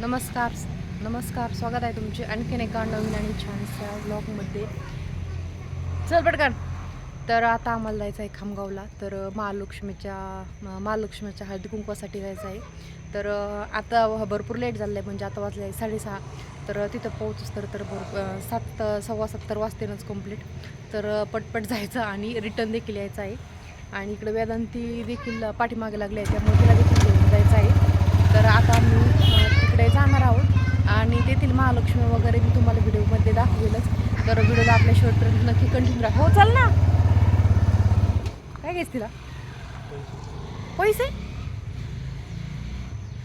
नमस्कार नमस्कार. स्वागत आहे तुमचे आणखीन एका नवीन आणि छानशा ब्लॉगमध्ये चल पटकन. तर आता आम्हाला जायचं आहे खामगावला. तर महालक्ष्मीच्या महालक्ष्मीच्या हळदी कुंकवासाठी जायचं आहे तर आता भरपूर लेट झालं आहे म्हणजे आता वाजले आहे साडेसहा. तर तिथं पोहोचूस तर तर भर सात सव्वा सत्तर वाजतेनच कंप्लीट तर पटपट जायचं आणि रिटर्न देखील यायचं आहे. आणि इकडे वेदांती देखील पाठीमागे लागली आहे त्यामुळे तिला देखील जायचं आहे. तर आता आम्ही तिकडे जाणार आहोत. आणि तेथील महालक्ष्मी वगैरे मी तुम्हाला व्हिडिओमध्ये दाखवेलच. तर व्हिडिओला आपल्या शेवटपर्यंत नक्की कंटिन्यू राहा हो चल ना. काय घ्यायच तिला? पैसे?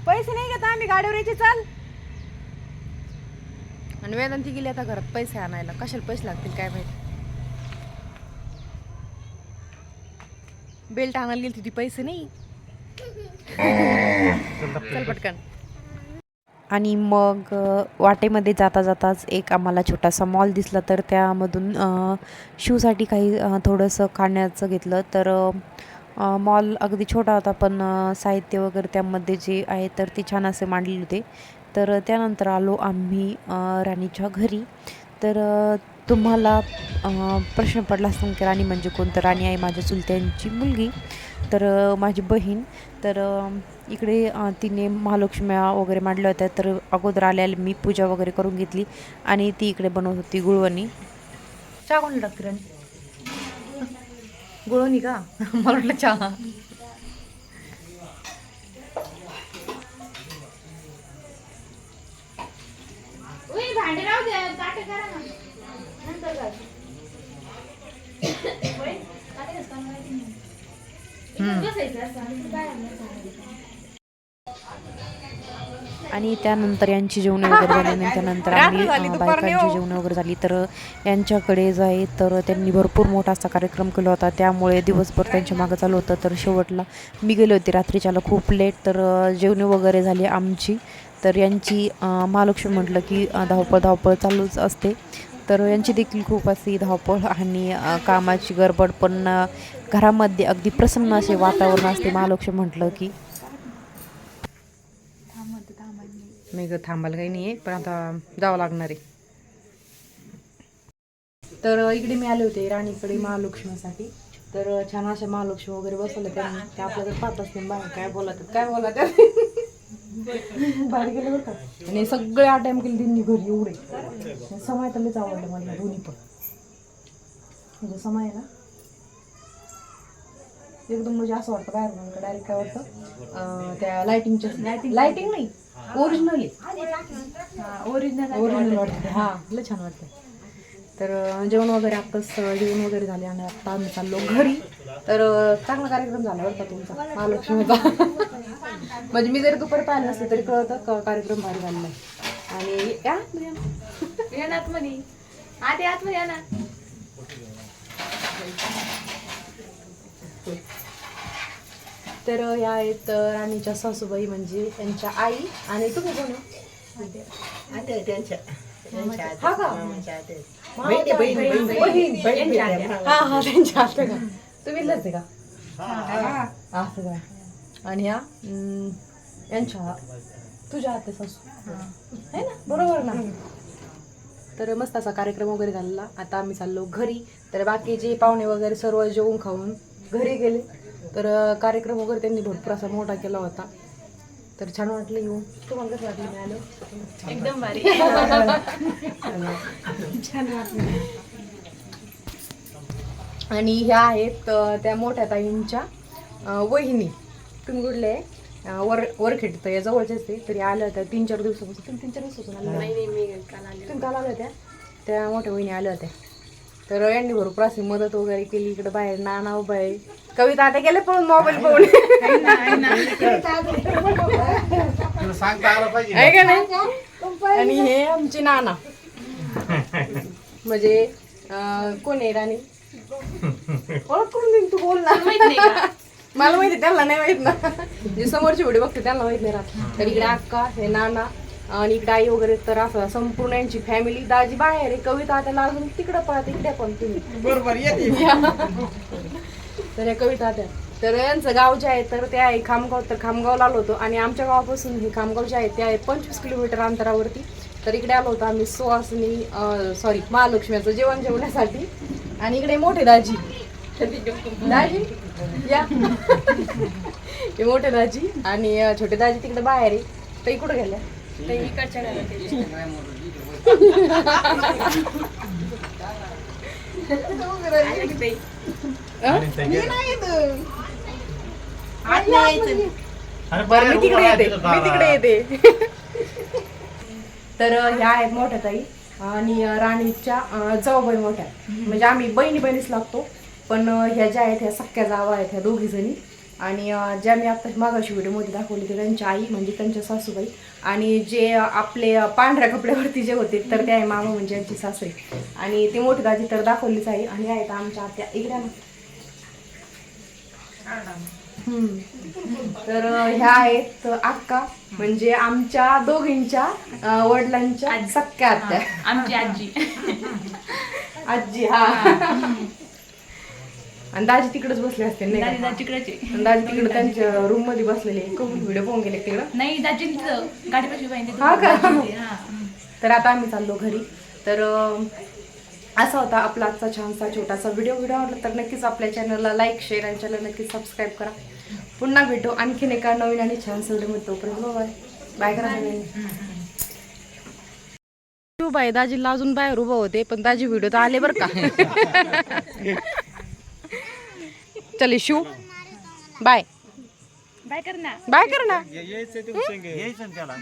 पैसे नाही घेत आम्ही गाडीवर यायचे चाल. आणि वेदांती गेली आता घरात पैसे आणायला. कशाला पैसे लागतील काय माहिती? बेल्ट आणायला गेली ती पैसे नाही. चल पटकन. आणि मग वाटेमध्ये जाता जाताच एक आम्हाला छोटासा मॉल दिसला तर त्यामधून शूसाठी काही थोडंसं खाण्याचं घेतलं. तर मॉल अगदी छोटा होता पण साहित्य वगैरे त्यामध्ये जे आहे तर ते छान असे मांडलेले होते. तर त्यानंतर आलो आम्ही राणीच्या घरी. तर तुम्हाला प्रश्न पडला असेल की राणी म्हणजे कोणतं? राणी आहे माझ्या चुलत्यांची मुलगी. तर माझी बहीण तर इकडे तिने महालक्ष्म्या वगैरे मांडल्या होत्या. तर अगोदर आल्याला मी पूजा वगैरे करून घेतली आणि ती इकडे बनवत होती गुळवणी. चहा कोण टाकते गुळवणी का? मला वाटलं चहा भांडे राहू द्या ताटे करा ना नंतर करा. होय? ताटे कसं काय माहिती नाही. इथं बसायचं असं आणि त्यानंतर यांची जेवणं वगैरे झाली आणि त्यानंतर आम्ही बायकांची हो. जेवणं वगैरे झाली. तर यांच्याकडे जो आहे तर त्यांनी भरपूर मोठा असा कार्यक्रम केला होता. त्यामुळे दिवसभर त्यांच्या मागं चालू होतं. तर शेवटला मी गेले होते रात्रीच्याला. खूप लेट तर जेवणे वगैरे झाली आमची. तर यांची महालक्ष्मी म्हटलं की धावपळ धावपळ चालूच असते. तर यांची देखील खूप अशी धावपळ आणि कामाची गडबड पण घरामध्ये अगदी प्रसन्न असे वातावरण असते. महालक्ष्मी म्हटलं की. नाही ग थांबायला काही नाही आहे पण आता जावं लागणार आहे. तर इकडे मी आले होते राणीकडे महालक्ष्मीसाठी. तर छान अशा महालक्ष्मी वगैरे बसवल्या त्यांनी. ते आपल्याकडे पाहत असते बाहेर. काय बोलत काय बोलत बाहेर गेले बरं का? आणि सगळे आटाइम केले त्यांनी घरी एवढे. समय तर लईच आवडलं मला दोन्ही पण. म्हणजे समय ना. एकदम म्हणजे असं वाटतं बाहेर डायरेक्ट काय वाटतं? त्या लाइटिंगच्या लाइटिंग लाइटिंग नाही ओरिजिनल ओरिजिनल ओरिजिनल वाटतं हा लय छान वाटतं तर जेवण वगैरे आत्ताच जेवण वगैरे झाले आणि आत्ता आम्ही चाललो घरी तर चांगला कार्यक्रम झाला बरं का तुमचा महालक्ष्मीचा म्हणजे मी जरी दुपारी पाहिलं नसते तरी कळतं का कार्यक्रम भारी झालेला आणि या या ना आतमध्ये आधी आतमध्ये या ना तर या आहेत राणीच्या सासूबाई म्हणजे त्यांच्या आई आणि तुम्ही कोण हा का बहिणी बहीण बहीण बहीण. बहीण हा हा त्यांच्या आत्या का? तुम्ही इथलंच आहे का? असं काय आणि ह्या यांच्या तुझ्या आत्या सासू आहे ना? बरोबर ना? तर मस्त असा कार्यक्रम वगैरे झालेला. आता आम्ही चाललो घरी. तर बाकीचे पाहुणे वगैरे सर्व जेवून खाऊन घरी गेले. तर अं, कार्यक्रम वगैरे त्यांनी भरपूर असा मोठा केला होता. तर छान वाटलं येऊन. तुम्हाला कसं वाटलं? मी आलो एकदम भारी. आणि ह्या आहेत त्या मोठ्या ताईंच्या वहिनी. तुम्ही कुठले? वर वरखेड. तर या जवळच्याच ते. तरी आल्या होत्या तीन चार दिवसापासून. तुम्ही तीन चार दिवसापासून आल्या होत्या? नाही नाही मी काल आले तुम्ही काल आल्या होत्या? त्या मोठ्या वहिनी आल्या होत्या. तर यांनी भरपूर अशी मदत वगैरे केली. इकडे बाहेर नाना उभा आहे. कविता आता गेले पळून मोबाईल पाहून. आहे का नाही? आणि हे आमची नाना. म्हणजे कोण आहे राणी? ओळख करून देईन तू बोल ना. मला माहिती त्यांना नाही माहीत ना. जे समोरची व्हिडिओ बघते त्यांना माहीत नाही राहत. तर इकडे अक्का हे नाना आणि इकडे आई वगैरे तर असं संपूर्ण यांची फॅमिली दाजी बाहेर आहे कविता त्याला अजून तिकडं पळत इकडे पण तुम्ही. बरोबर येते. तर या कविता त्या. तर यांचं गाव जे आहे तर ते आहे खामगाव तर खामगावला आलो होतो. आणि आमच्या गावापासून हे खामगाव जे आहे ते आहे पंचवीस किलोमीटर अंतरावरती. तर इकडे आलो होतो आम्ही सुहासनी सॉरी महालक्ष्मीचं जेवण जेवण्यासाठी. आणि इकडे मोठे दाजी. दाजी? या. हे मोठे दाजी आणि छोटे दाजी तिकडे बाहेर आहे. ते कुठं गेल्या ते इकडच्या मी. बरं तिकडे येते. मी तिकडे येते. तर अं, ह्या आहेत मोठ्या ताई आणि अं, राणीच्या अं, जाऊबाई मोठ्या. म्हणजे आम्ही बहिणी बहिणीच लागतो. पण अं, ह्या ज्या आहेत ह्या सख्या जावा आहेत ह्या दोघी जणी. आणि अं, ज्या मी आता मागाशी व्हिडिओमध्ये दाखवली ते त्यांची आई म्हणजे त्यांच्या सासूबाई. आणि जे अं, आपले अं, पांढऱ्या कपड्यावरती जे होते तर ते आहे मामा म्हणजे यांची सासू आहे. आणि ती मोठी दाजी तर दाखवलीच आहे. आणि आहेत आमच्या आत्या. इकडे ना. तर ह्या आहेत अक्का म्हणजे आमच्या दोघींच्या वडिलांच्या सख्या आत्या. आमची आजी. आजी हा. आणि दाजी तिकडेच बसले असते नाही आहे. आणि दाजी तिकडे त्यांच्या रूममध्ये बसलेले कबूल व्हिडिओ पाहून गेले तिकडं? नाही दाजी गाडीपाशी पाहिजे हा का? तर आता आम्ही चाललो घरी. तर असा होता आपला आजचा छानसा छोटासा व्हिडिओ व्हिडिओ आवडला तर नक्कीच आपल्या चॅनलला लाईक शेअर आणि चॅनल नक्कीच सबस्क्राईब करा. पुन्हा भेटू आणखीन एका नवीन आणि छानसा व्हिडिओ तोपर्यंत बाय बाय करा बाई दाजीला अजून बाहेर उभं होते पण दाजी व्हिडिओ तर आले बरं का? चले शिव बाय बाय कर ना बाय कर ना यायचं त्याला.